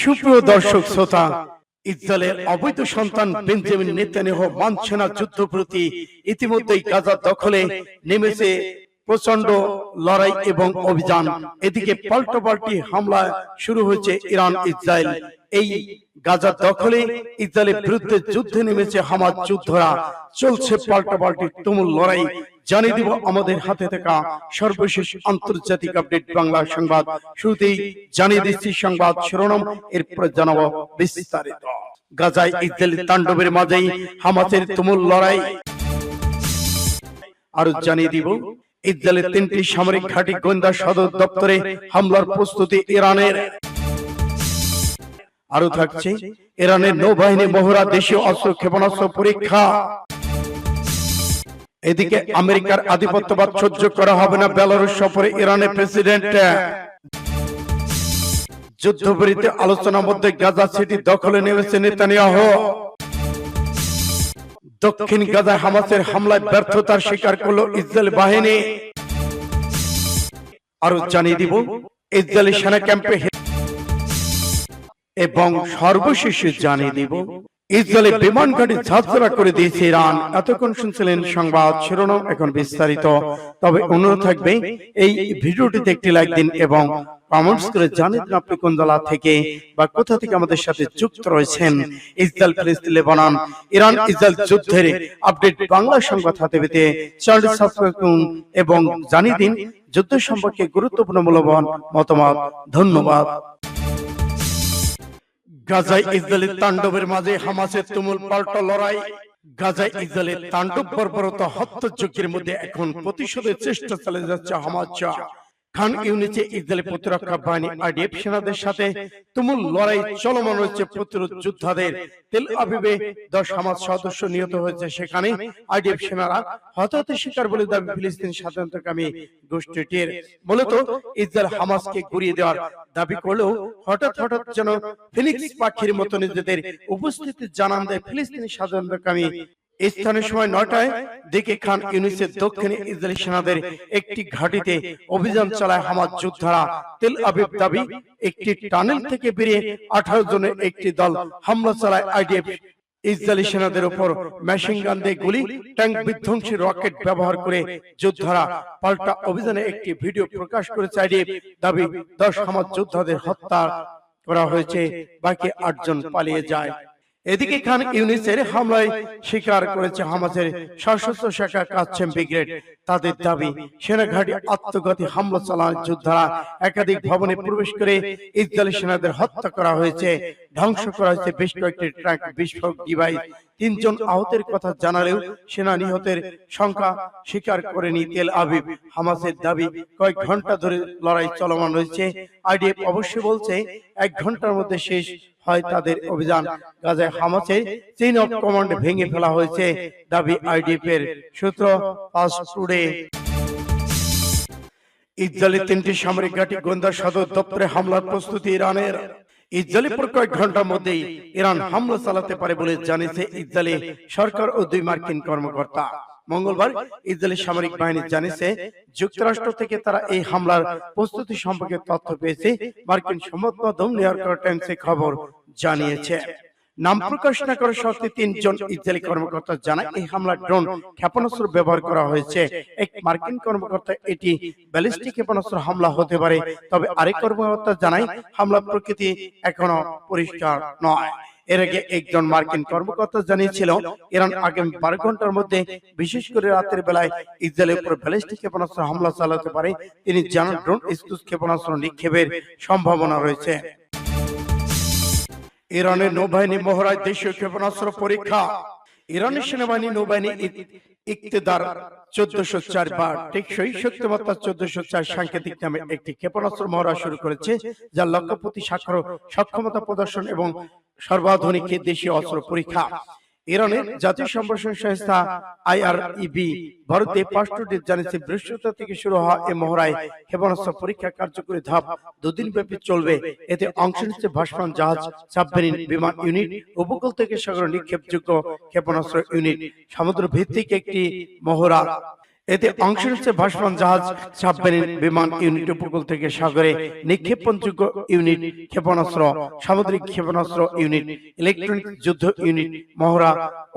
সুপ্রিয় দর্শক শ্রোতা ইসরায়েলের অবৈধ সন্তান বেঞ্জামিন নেতানিয়াহ মানছে না যুদ্ধ প্রতি ইতিমধ্যেই গাজা দখলে নেমেছে প্রচণ্ড লড়াই এবং অভিযান। এদিকে পাল্টাপাল্টি হামলা শুরু হয়েছে ইরান ইসরায়েল। এই গাজা দখলে ইসরায়েলের বিরুদ্ধে যুদ্ধে নেমেছে হামাজ যুদ্ধরা। চলছে পাল্টাপাল্টি তুমুল লড়াই। জানিয়ে দিব আমাদের হাতে থাকা সর্বশেষ আন্তর্জাতিক আপডেট বাংলা সংবাদ। শুরুতেই জানিয়ে দিচ্ছি সংবাদ শিরোনাম। এরপর জানাব বিস্তারিত। গাজায় ইসরায়েলি তাণ্ডবের মাঝেই হামাসের তুমুল লড়াই। আরও জানিয়ে দিব ইসরায়েলের তিনটি সামরিক ঘাঁটি গোয়েন্দা সদর দপ্তরে হামলার প্রস্তুতি ইরানের। আরও থাকছে ইরানের নৌবাহিনী মহড়া দেশীয় অস্ত্র ক্ষেপণাস্ত্র পরীক্ষা। এদিকে আমেরিকার আধিপত্যবাদ সহ্য করা হবে না বেলারুশ সফরে ইরানের প্রেসিডেন্ট। যুদ্ধবিরতি আলোচনার মধ্যে গাজা সিটি দখলে নেমেছে নেতানিয়াহু। দক্ষিণ গাজায় হামাসের হামলায় ব্যর্থতার স্বীকার করল ইসরায়েল বাহিনী। আরও জানিয়ে দিব ইসরায়েলি সেনা ক্যাম্পে এবং সর্বশেষে জানিয়ে দিব ইসরায়েলে বিমান ঘাঁটি ঝাঁঝরা করে দিয়েছে ইরান। এতক্ষণ শুনছিলেন সংবাদ শিরোনাম এখন বিস্তারিত। তবে অনুরোধ থাকবে এই ভিডিওটিতে একটি লাইক দিন এবং কমেন্টস করে জানিয়ে দিন আপনি কোন জেলা থেকে বা কোথা থেকে আমাদের সাথে যুক্ত রয়েছেন ইসরায়েল ফিলিস্তিন লেবানন। ইরান ইসরায়েল যুদ্ধের আপডেট বাংলা সংবাদ হাতে পেতে চ্যানেলটি সাবস্ক্রাইব করুন এবং জানিয়ে দিন যুদ্ধ সম্পর্কে গুরুত্বপূর্ণ মূল্যবান মতামত। ধন্যবাদ। গাজায় ইসরায়েলের তাণ্ডবের মাঝে হামাসের তুমুল পাল্টা লড়াই। গাজায় ইসরায়েলের তাণ্ডব বর্বরতা হত্যযজ্ঞের মধ্যে এখন প্রতিশোধের চেষ্টা চালিয়ে যাচ্ছে হামাস। খান ইউনিটে ইসরায়েলের প্রতিরক্ষা বাহিনী আইডিএফ সেনাদের সাথে তুমুল লড়াই চলমান রয়েছে প্রতিরোধ যোদ্ধাদের। তেল আবিবে দশ হামাস সদস্য নিহত হয়েছে সেখানে আইডিএফ সেনারা হতাহতের শিকার বলে দাবি ফিলিস্তিন স্বাধীনতাকামী গোষ্ঠীটির। মূলত ইসরায়েল হামাসকে গুড়িয়ে দেওয়ার দাবি করলেও হঠাৎ হঠাৎ যেন ফিনিক্স পাখির মতো নিজেদের উপস্থিতি জানান দেয় ফিলিস্তিনি স্বাধীনতাকামী স্থানীয় সময় নয়টায় দিকে খান ইউনিসের দক্ষিণে ইসরায়েলি সেনাদের একটি ঘাঁটিতে অভিযান চালায় হামাজ যোদ্ধারা। তেল আবিব দাবি একটি টানেল থেকে বেরিয়ে আঠারো জনের একটি দল হামলা চালায় আইডিএফ। ইসরায়েলি সেনাদের উপর মেশিন গান দিয়ে গুলি ট্যাঙ্ক বিধ্বংসী রকেট ব্যবহার করে যোদ্ধারা পাল্টা অভিযানে একটি ভিডিও প্রকাশ করেছে আইডিএফ দাবি দশ হামাজ যোদ্ধাদের হত্যা করা হয়েছে বাকি আটজন পালিয়ে যায় এদিকে খান ইউনিসের হামলায় স্বীকার করেছে হামাসের সশস্ত্র শাখা কাছে ব্রিগেড। তাদের দাবি সেনাঘাটি আত্মঘাতী হামলা চালানোর যোদ্ধারা একাধিক ভবনে প্রবেশ করে ইসরায়েলি সেনাদের হত্যা করা হয়েছে ধ্বংস করা হয়েছে বেশ কয়েকটি ট্রাক বিস্ফোরক ডিভাইস। তিনজন আহতের কথা জানালেও সেনা নিহতের সংখ্যা স্বীকার করেনি তেল আবিব। হামাসের দাবি কয়েক ঘণ্টা ধরে লড়াই চলমান রয়েছে। আইডিএফ অবশ্যই বলছে এক ঘণ্টার মধ্যে শেষ হয় তাদের অভিযান। গাজায় হামাসের চেইন অফ কমান্ড ভেঙে ফেলা হয়েছে। দাবি আইডিএফ এর সূত্র পাস টুডে ইসরায়েলের তিনটি সামরিক ঘাঁটি গোয়েন্দা সদর দপ্তরে হামলার প্রস্তুতি ইরানের। ইসরায়েলের কয়েক ঘণ্টার মধ্যেই ইরান হামলা চালাতে পারে বলে জানিয়েছে ইসরায়েলি সরকার ও দুই মার্কিন কর্মকর্তা। মঙ্গলবার ইসরায়েলি সামরিক বাহিনী জানিয়েছে, যুক্তরাষ্ট্র থেকে তারা এই হামলার প্রস্তুতি সম্পর্কে তথ্য পেয়েছে। মার্কিন সংবাদ মাধ্যম নিউ ইয়র্ক টাইমসে খবর জানিয়েছে। নাম প্রকাশ না করা সত্ত্বে তিনজন ইসরায়েলি কর্মকর্তা জানায় এই হামলার ড্রোন ক্ষেপণাস্ত্র ব্যবহার করা হয়েছে। এক মার্কিন কর্মকর্তা এটি ব্যালিস্টিক ক্ষেপণাস্ত্র হামলা হতে পারে। তবে আরেক কর্মকর্তা জানায় হামলার প্রকৃতি এখনও পরিষ্কার নয়। এর আগে একজন মার্কিন কর্মকর্তা জানিয়েছিল ইরান আগামী বারো ঘণ্টার মধ্যে বিশেষ করে রাতের বেলায় ইসরায়েলের উপর ব্যালিস্টিক ক্ষেপণাস্ত্র হামলা চালাতে পারে। তিনি জানান ড্রোন স্কুস ক্ষেপণাস্ত্র নিক্ষেপের সম্ভাবনা রয়েছে। ইরানের নৌবাহিনী মহড়ায় দেশীয় ক্ষেপণাস্ত্র পরীক্ষা। ইরানের সেনাবাহিনী নৌবাহিনী ইকতেদার চোদ্দশো চার বা টেকসই শক্তিমত্তা চোদ্দশো চার সাংকেতিক নামে একটি ক্ষেপণাস্ত্র মহড়া শুরু করেছে যা লক্ষ্যপতি স্বাক্ষর সক্ষমতা প্রদর্শন এবং সর্বাধুনিক দেশীয় অস্ত্র পরীক্ষা। ইরানের জাতীয় সম্প্রসারণ সংস্থা আইআরইবি ভারতে পাঁচটি জানিয়েছে বৃহস্পতিবার থেকে শুরু হওয়া এই মহড়ায় ক্ষেপণাস্ত্র পরীক্ষা কার্যকরী ধাপ দুদিন ব্যাপী চলবে। এতে অংশ নিচ্ছে ভাসমান জাহাজ সাবমেরিন বিমান ইউনিট উপকূল থেকে সাগর নিক্ষেপযোগ্য ক্ষেপণাস্ত্র ইউনিট। সমুদ্র ভিত্তিক একটি মহড়া। এতে অংশ নিচ্ছে ভাসমান জাহাজ সাবমেরিন বিমান ইউনিট উপকূল থেকে সাগরে নিক্ষেপণযোগ্য ইউনিট ক্ষেপণাস্ত্র সামুদ্রিক ক্ষেপণাস্ত্র ইউনিট ইলেকট্রনিক যুদ্ধ ইউনিট মহড়া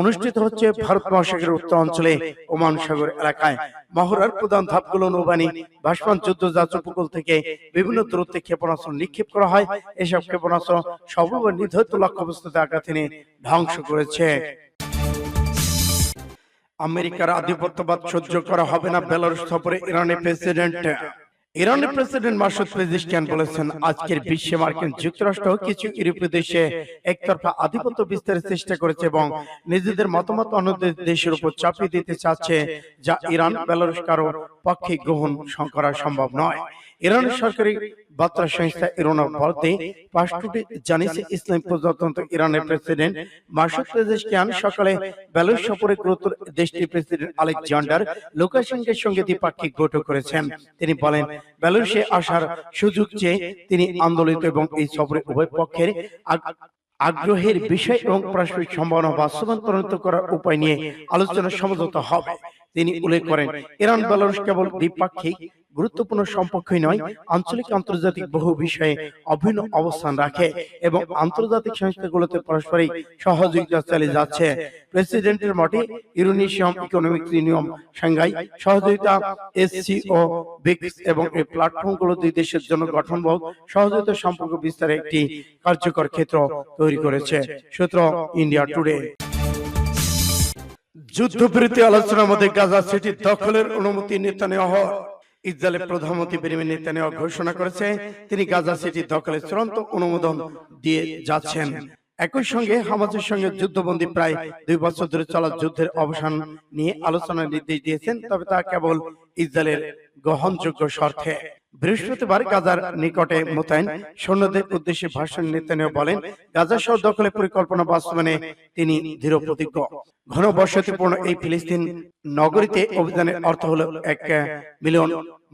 অনুষ্ঠিত হচ্ছে ভারত মহাসাগরের উত্তর অঞ্চলে ওমান সাগর এলাকায়। মহড়ার প্রধান ধাপগুলো নৌবাহিনী ভাসমান যুদ্ধ জাহাজ উপকূল থেকে বিভিন্ন দূরত্বে ক্ষেপণাস্ত্র নিক্ষেপ করা হয়। এসব ক্ষেপণাস্ত্র সর্ববার নির্ধারিত লক্ষ্যবস্তুতে আঘাত এনে ধ্বংস করেছে। আমেরিকার আধিপত্যবাদ সহ্য করা হবে না। বেলারুশ সফরে ইরানের প্রেসিডেন্ট ইরানের প্রেসিডেন্ট মাসুদ পেজিশকিয়ান বলেছেন আজকের বিশ্বে মার্কিন যুক্তরাষ্ট্র কিছু ইউরোপীয় দেশে একতরফা আধিপত্য বিস্তারের চেষ্টা করেছে এবং নিজেদের মতামত অন্য দেশের উপর চাপিয়ে দিতে চাচ্ছে যা ইরান বেলারুশ কারও পক্ষে গ্রহণ করা সম্ভব নয়। ইরানের সরকারি বার্তা সংস্থা ইরানা বলতে পাঁচটি জানিয়েছে ইসলাম প্রজাতন্ত্র ইরানের প্রেসিডেন্ট মাসুদ পেজেশকিয়ান সকালে বেলারুশ সফরে গুরুত্ব দেশটির প্রেসিডেন্ট আলেকজান্ডার লুকাশেঙ্কের সঙ্গে দ্বিপাক্ষিক বৈঠক করেছেন তিনি বলেন বেলারুশে আসার সুযোগ চেয়ে তিনি আন্দোলিত এবং এই সফরে উভয় পক্ষের আগ্রহের বিষয় এবং পারস্পরিক সম্ভাবনা বাস্তবায়ন করার উপায় নিয়ে আলোচনা সমঝোতা হবে। তিনি উল্লেখ করেন ইরান বেলারুশ কেবল দ্বিপাক্ষিক গুরুত্বপূর্ণ সম্পর্কই নয় আঞ্চলিক আন্তর্জাতিক বহু বিষয়ে অভিন্ন অবস্থান রাখে এবং আন্তর্জাতিক সংস্থাগুলোতে পারস্পরিক সহযোগিতা চালিয়ে যাচ্ছে। প্রেসিডেন্টের মতে ইউরোনেশিয়াম ইকোনমিক ইউনিয়ন সাংঘাই সহযোগিতা এসসিও ব্রিক্স এবং এই প্ল্যাটফর্মগুলো দুই দেশের জন্য গঠনমূলক সহযোগিতা সম্পর্ক বিস্তারে একটি কার্যকর ক্ষেত্র তৈরি করেছে সূত্র ইন্ডিয়া টুডে যুদ্ধবিরতি আলোচনার মধ্যে গাজা সিটি দখলের অনুমতি নেতানিয়াহ ইসরায়েলের প্রধানমন্ত্রী বেনিমিন নেতানিয়াহু ঘোষণা করেছে তিনি গাজা সিটি দখলের চূড়ান্ত অনুমোদন দিয়ে যাচ্ছেন। একই সঙ্গে হামাসের সঙ্গে যুদ্ধবন্দী প্রায় দুই বছর ধরে চলা যুদ্ধের অবসান নিয়ে আলোচনার নির্দেশ দিয়েছেন তবে তা কেবল ইসরায়েলের গ্রহণযোগ্য শর্তে বৃহস্পতিবার গাজার নিকটে মোতায়েন সৈন্যদের উদ্দেশ্যে ভাষণ নেতানিয়াহু বলেন গাজা শহর দখলের পরিকল্পনা বাস্তবায়নে তিনি দৃঢ় প্রতিজ্ঞ। ঘন বসতিপূর্ণ এই ফিলিস্তিন নগরীতে অভিযানের অর্থ হলো এক মিলিয়ন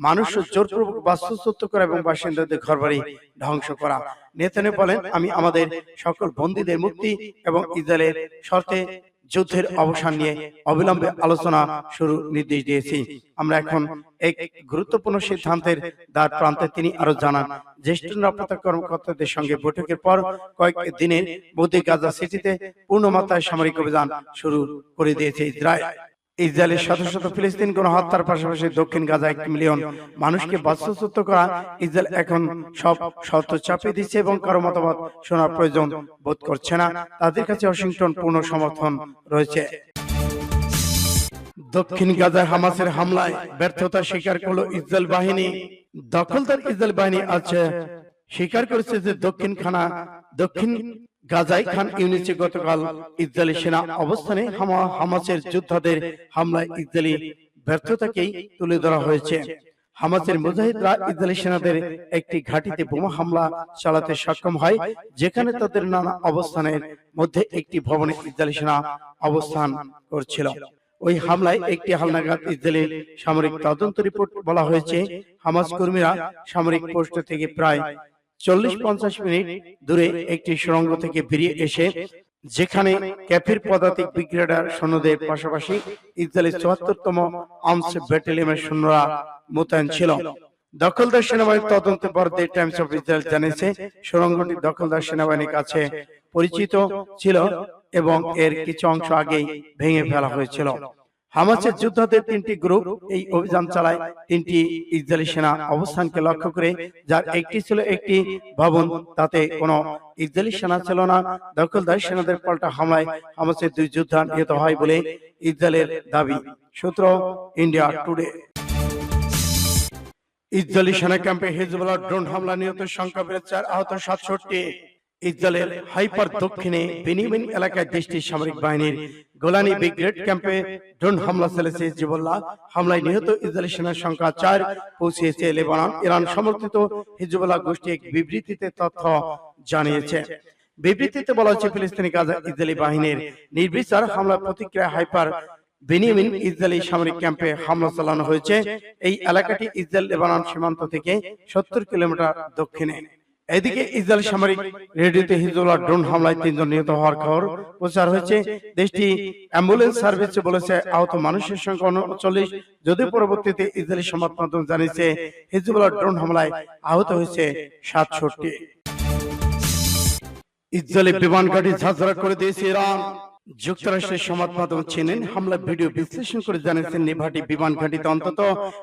মানুষ জোরপূর্বক বাস্তুচ্যুত করা এবং বাসিন্দাদের ঘরবাড়ি ধ্বংস করা। নেতানিয়াহু বলেন আমি আমাদের সকল বন্দীদের মুক্তি এবং ইসরায়েলের শর্তে যুদ্ধের অবসান নিয়ে অবিলম্বে আলোচনা শুরু নির্দেশ দিয়েছি। আমরা এখন এক গুরুত্বপূর্ণ সিদ্ধান্তের দ্বার প্রান্তে তিনি আরও জানান। জ্যেষ্ঠ নিরাপত্তা কর্মকর্তাদের সঙ্গে বৈঠকের পর কয়েক দিনের মধ্যে গাজা সিটিতে পূর্ণমাত্রায় সামরিক অভিযান শুরু করে দিয়েছে ইসরায়েল। ইসরায়েলের শত শত ফিলিস্তিন গণহত্যার পাশাপাশি দক্ষিণ গাজা এক মিলিয়ন মানুষকে বাস্তুচ্যুত করা ইসরায়েল এখন সব শর্ত চাপিয়ে দিচ্ছে এবং কারও মতামত শোনার প্রয়োজন বোধ করছে না। তাদের কাছে ওয়াশিংটন পূর্ণ সমর্থন রয়েছে। দক্ষিণ গাজায় হামাসের হামলায় ব্যর্থতা স্বীকার করল ইসরায়েল বাহিনী। দখলদার ইসরায়েল বাহিনী আছে স্বীকার করেছে যে দক্ষিণ খানা দক্ষিণ গাজায় খান ইউনিসে গতকাল ইসরায়েলি সেনা অবস্থানে হামাসের যোদ্ধাদের হামলায় ইসরায়েলি ব্যর্থতাকেই তুলে ধরা হয়েছে। হামাসের মুজাহিদরা ইসরায়েলি সেনাদের একটি ঘাঁটিতে বোমা হামলা চালাতে সক্ষম হয় যেখানে তাদের নানা অবস্থানের মধ্যে একটি ভবনে ইসরায়েলি সেনা অবস্থান করছিল। ওই হামলায় একটি হালনাগাদ ইসরায়েলি সামরিক তদন্ত রিপোর্ট বলা হয়েছে হামাস কর্মীরা সামরিক পোস্ট থেকে প্রায় চল্লিশ পঞ্চাশ মিনিট দূরে একটি সুড়ঙ্গ থেকে বেরিয়ে এসে যেখানে ক্যাফির পদাতিক ব্রিগেডার সৈন্যদের পাশাপাশি ইসরায়েলের চুয়াত্তরতম আর্মস ব্যাটালিয়নের সৈন্যরা মোতায়েন ছিল। দখলদার সেনাবাহিনীর তদন্ত পর দ্য টাইমস অফ ইসরায়েল জানিয়েছে সুড়ঙ্গটি দখলদার সেনাবাহিনীর কাছে পরিচিত ছিল এবং এর কিছু অংশ আগেই ভেঙে ফেলা হয়েছিল। হামাসের যোদ্ধাদের তিনটি গ্রুপ এই অভিযান চালায়। তিনটি ইসরায়েলি সেনা অবস্থানকে লক্ষ্য করে যার একটি ছিল একটি ভবন তাতে কোনো ইসরায়েলি সেনা ছিল না। দখলদার সেনাদের পাল্টা হামলায় হামাসের দুই যোদ্ধা নিহত হয় বলে ইসরায়েলের দাবি। সূত্র ইন্ডিয়া টুডে। ইসরায়েলি সেনা ক্যাম্পে হিজবুল্লাহ ড্রোন হামলা নিহত সংখ্যা বেড়ে চার আহত সাতষট্টি। ইসরায়েলের হাইপার দক্ষিণে বেনিমিন এলাকায় দেশটির সামরিক বাহিনীর গোলানি ব্রিগেড ক্যাম্পে ড্রোন হামলা চালিয়েছে হিজবুল্লাহ। হামলায় নিহত ইসরায়েলি সেনার সংখ্যা চার পৌঁছিয়েছে লেবানন। ইরান সমর্থিত হিজবুল্লাহ গোষ্ঠী এক বিবৃতিতে তথ্য জানিয়েছে। বিবৃতিতে বলা হয়েছে, ফিলিস্তিনি গাজা ইসরায়েলি বাহিনীর নির্বিচার হামলার প্রতিক্রিয়া হাইপার বেনিয়ামিন ইসরায়েলি সামরিক ক্যাম্পে হামলা চালানো হয়েছে। এই এলাকাটি ইসরায়েল লেবানন সীমান্ত থেকে সত্তর কিলোমিটার দক্ষিণে। এদিকে ইসরায়েল সামরিক রেডিওতে হিজবুল্লাহ ড্রোন হামলায় তিনজন নিহত হওয়ার খবর প্রচার হয়েছে। দেশটি অ্যাম্বুলেন্স সার্ভিস বলেছে, আহত মানুষের সংখ্যা উনচল্লিশ। যদিও পরবর্তীতে ইসরায়েলি সংবাদ মাধ্যম জানিয়েছে, হিজবুল্লাহ ড্রোন হামলায় আহত হয়েছে সাতষট্টি। ইসরায়েলি বিমান ঘাঁটি ঝাঁঝরা করে দিয়েছে ইরান। যুক্তরাষ্ট্রের সংবাদ মাধ্যম চেনেন হামলা ভিডিও বিশ্লেষণ করে জানিয়েছেন নেভাটি বিমান ঘাঁটিতে অন্তত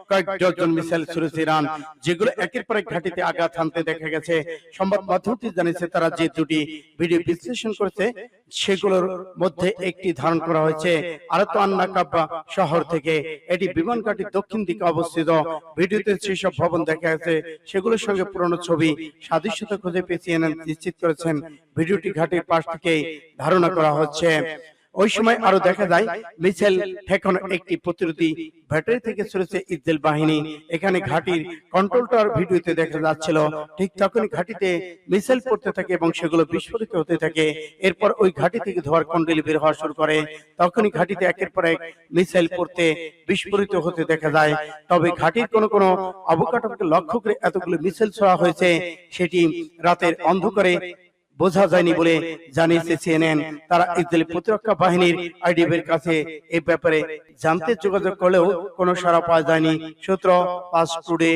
কয়েক ডজন মিসাইল ছুড়েছে ইরান যেগুলো একের পর এক ঘাঁটিতে আঘাত হানতে দেখা গেছে। সংবাদ মাধ্যমটি জানিয়েছে তারা যে দুটি ভিডিও বিশ্লেষণ করেছে সেগুলোর মধ্যে একটি ধারণ করা হয়েছে। আরতো আন্নাকাব্বা শহর থেকে। এটি বিমান ঘাঁটির দক্ষিণ দিকে অবস্থিত। ভিডিওতে যেসব ভবন দেখা গেছে, সেগুলোর সঙ্গে পুরনো ছবি সাদৃশ্যতা খুঁজে CNN নিশ্চিত করেছেন। ভিডিওটি ঘাটির পাশ থেকে ধারণা করা হচ্ছে। ওই সময় আরও দেখা যায় মিছিল ঠেকানো একটি প্রতিরোধী ব্যাটারি থেকে ছড়েছে ইসরায়েল বাহিনী। এখানে ঘাটির কন্ট্রোল টাওয়ার ভিডিওতে দেখা যাচ্ছিল। ঠিক তখনই ঘাটিতে মিসাইল পড়তে থাকে এবং সেগুলো বিস্ফোরিত হতে থাকে। এরপর ওই ঘাটি থেকে ধোয়ার কন্ডেলি বের হওয়া শুরু করে। তখনই ঘাটিতে একের পর এক মিসাইল পড়তে বিস্ফোরিত হতে দেখা যায়। তবে ঘাটির কোনো কোনো অবকাঠকে লক্ষ্য করে এতগুলো মিসাইল ছোড়া হয়েছে সেটি রাতের অন্ধকারে বোঝা যায়নি বলে জানিয়েছে সিএনএন তারা ইসরায়েলি প্রতিরক্ষা বাহিনীর আইডিএফ এর কাছে এই ব্যাপারে জানতে যোগাযোগ করলেও কোনো সাড়া পাওয়া যায়নি। সূত্র পাস টুডে